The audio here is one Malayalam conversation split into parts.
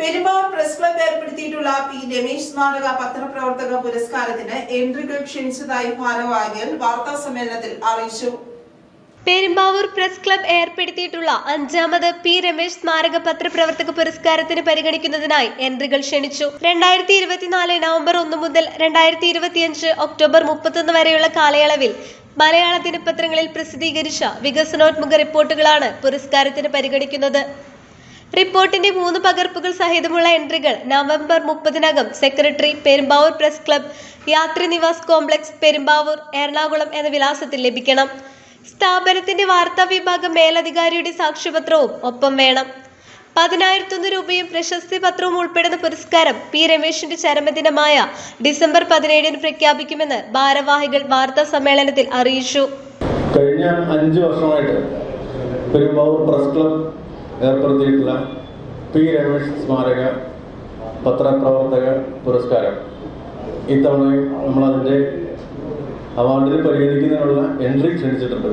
പെരുമ്പാവൂർ പ്രസ് ക്ലബ് ഏർപ്പെടുത്തിയിട്ടുള്ള പി രമേശ് സ്മാരക പത്രപ്രവർത്തക പുരസ്കാരത്തിന് എൻട്രികൾ ക്ഷണിച്ചതായി ഭാരവാഹികൾ വാർത്താ സമ്മേളനത്തിൽ അറിയിച്ചു. പെരുമ്പാവൂർ പ്രസ് ക്ലബ് ഏർപ്പെടുത്തിയിട്ടുള്ള അഞ്ചാമത് പി രമേശ് സ്മാരക പത്രപ്രവർത്തക പുരസ്കാരത്തിന് പരിഗണിക്കുന്നതിനായി എൻട്രികൾ ക്ഷണിച്ചു. രണ്ടായിരത്തി ഇരുപത്തിനാല് നവംബർ ഒന്ന് മുതൽ രണ്ടായിരത്തി ഇരുപത്തിയഞ്ച് ഒക്ടോബർ മുപ്പത്തൊന്ന് വരെയുള്ള കാലയളവിൽ മലയാള ദിനപത്രങ്ങളിൽ പ്രസിദ്ധീകരിച്ച വികസനോത്മുഖ റിപ്പോർട്ടുകളാണ് പുരസ്കാരത്തിന് പരിഗണിക്കുന്നത്. റിപ്പോർട്ടിന്റെ മൂന്ന് പകർപ്പുകൾ സഹിതമുള്ള എൻട്രികൾ November മുപ്പതിനകം secretary Perumbavoor press club Yatri Nivas complex Perumbavoor Ernakulam എന്ന വിലാസത്തിൽ ലഭിക്കണം. സ്ഥാപനത്തിന്റെ വാർത്താ വിഭാഗം മേലധികാരിയുടെ സാക്ഷ്യപത്രവും ഒപ്പം വേണം. പതിനായിരത്തൊന്ന് രൂപയും പ്രശസ്തി പത്രവും ഉൾപ്പെടുന്ന പുരസ്കാരം പി രമേശിന്റെ ചരമദിനമായ ഡിസംബർ പതിനേഴിന് പ്രഖ്യാപിക്കുമെന്ന് ഭാരവാഹികൾ വാർത്താ സമ്മേളനത്തിൽ അറിയിച്ചു. കഴിഞ്ഞ അഞ്ച് വർഷമായിട്ട് പെരുമ്പാവൂർ പ്രസ് ക്ലബ് ഏർപ്പെടുത്തിയിട്ടുള്ള പി. രമേഷ് സ്മാരക പത്രപ്രവർത്തക പുരസ്കാരം. ഇത്തവണയും നമ്മളതിന്റെ അവാർഡിന് പരിഗണിക്കുന്നതിനുള്ള എൻട്രി ക്ഷണിച്ചിട്ടുണ്ട്.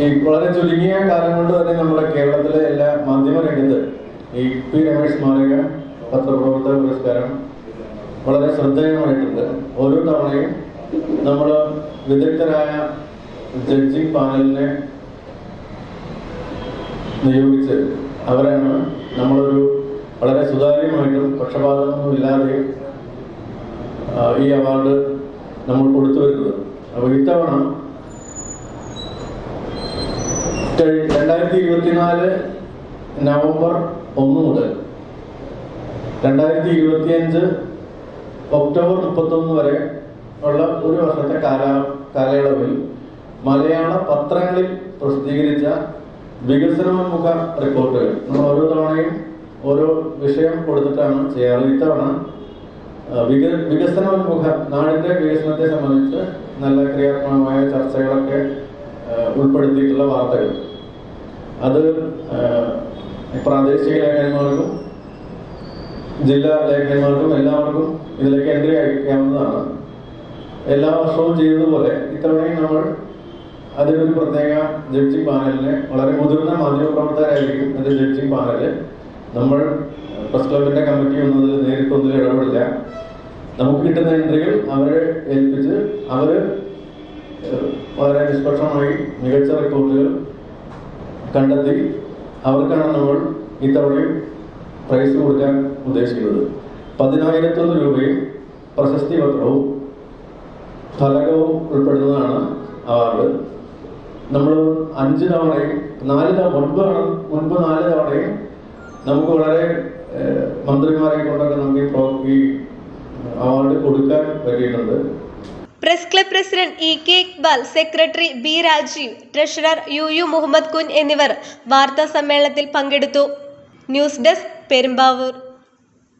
ഈ വളരെ ചുരുങ്ങിയ കാലം കൊണ്ട് തന്നെ നമ്മുടെ കേരളത്തിലെ എല്ലാ മാധ്യമ രംഗത്ത് ഈ പി. രമേഷ് സ്മാരക പത്രപ്രവർത്തക പുരസ്കാരം വളരെ ശ്രദ്ധേയമായിട്ടുണ്ട്. ഓരോ തവണയും നമ്മൾ വിദഗ്ധരായ ജഡ്ജിങ് പാനലിനെ നിയോഗിച്ച് അവരാണ് നമ്മളൊരു വളരെ സുതാര്യമായിട്ടും പക്ഷപാതമൊന്നും ഇല്ലാതെയും ഈ അവാർഡ് നമ്മൾ കൊടുത്തു വരുന്നത്. അപ്പോൾ ഇത്തവണ രണ്ടായിരത്തി ഇരുപത്തിനാല് നവംബർ ഒന്ന് മുതൽ രണ്ടായിരത്തി ഇരുപത്തിയഞ്ച് ഒക്ടോബർ മുപ്പത്തൊന്ന് മലയാള പത്രങ്ങളിൽ പ്രസിദ്ധീകരിച്ച വികസനോന്മുഖ റിപ്പോർട്ടുകൾ. നമ്മൾ ഓരോ തവണയും ഓരോ വിഷയം കൊടുത്തിട്ടാണ് ചെയ്യാറ്. ഇത്തവണ വിക വികസനോന്മുഖ നാടിന്റെ വികസനത്തെ സംബന്ധിച്ച് നല്ല ക്രിയാത്മകമായ ചർച്ചകളൊക്കെ ഉൾപ്പെടുത്തിയിട്ടുള്ള വാർത്തകൾ. അത് പ്രാദേശിക ലേഖകന്മാർക്കും ജില്ലാ ലേഖകന്മാർക്കും എല്ലാവർക്കും ഇതിലേക്ക് എൻട്രി അയക്കാവുന്നതാണ്. എല്ലാ വർഷവും ചെയ്തതുപോലെ ഇത്തവണയും നമ്മൾ അതിനൊരു പ്രത്യേക ജഡ്ജിങ് പാനലിനെ വളരെ മുതിർന്ന മാധ്യമപ്രവർത്തകരായിരിക്കും അത് ജഡ്ജിങ് പാനൽ. നമ്മൾ പ്രസ് ക്ലബിന്റെ കമ്മിറ്റി ഒന്നും നേരിട്ട് നേരിട്ടൊന്നും ഇടപെടില്ല. നമുക്ക് കിട്ടുന്ന എൻട്രികൾ അവരെ ഏൽപ്പിച്ച് അവർ വളരെ നിഷ്പക്ഷമായി മികച്ച റിപ്പോർട്ടുകൾ കണ്ടെത്തി അവർക്കാണ് നമ്മൾ ഇത്തവണയും പ്രൈസ് കൊടുക്കാൻ ഉദ്ദേശിക്കുന്നത്. പതിനായിരത്തൊന്ന് രൂപയും പ്രശസ്തി പത്രവും ഫലകവും ഉൾപ്പെടുന്നതാണ് അവാർഡ്. നമ്മൾ അഞ്ച് തവണയും നാല് മുൻപാണ് മുൻപ് നാല് തവണയും നമുക്ക് വളരെ മന്ത്രിമാരെ കൊണ്ടൊക്കെ നമുക്ക് ഈ അവാർഡ് കൊടുക്കാൻ പറ്റിയിട്ടുണ്ട്. Press club president E K Iqbal secretary B Rajeev treasurer U U Muhammad Kun എന്നിവർ വാർത്താ സമ്മേളനത്തിൽ പങ്കെടുത്തു. News desk Perumbavoor.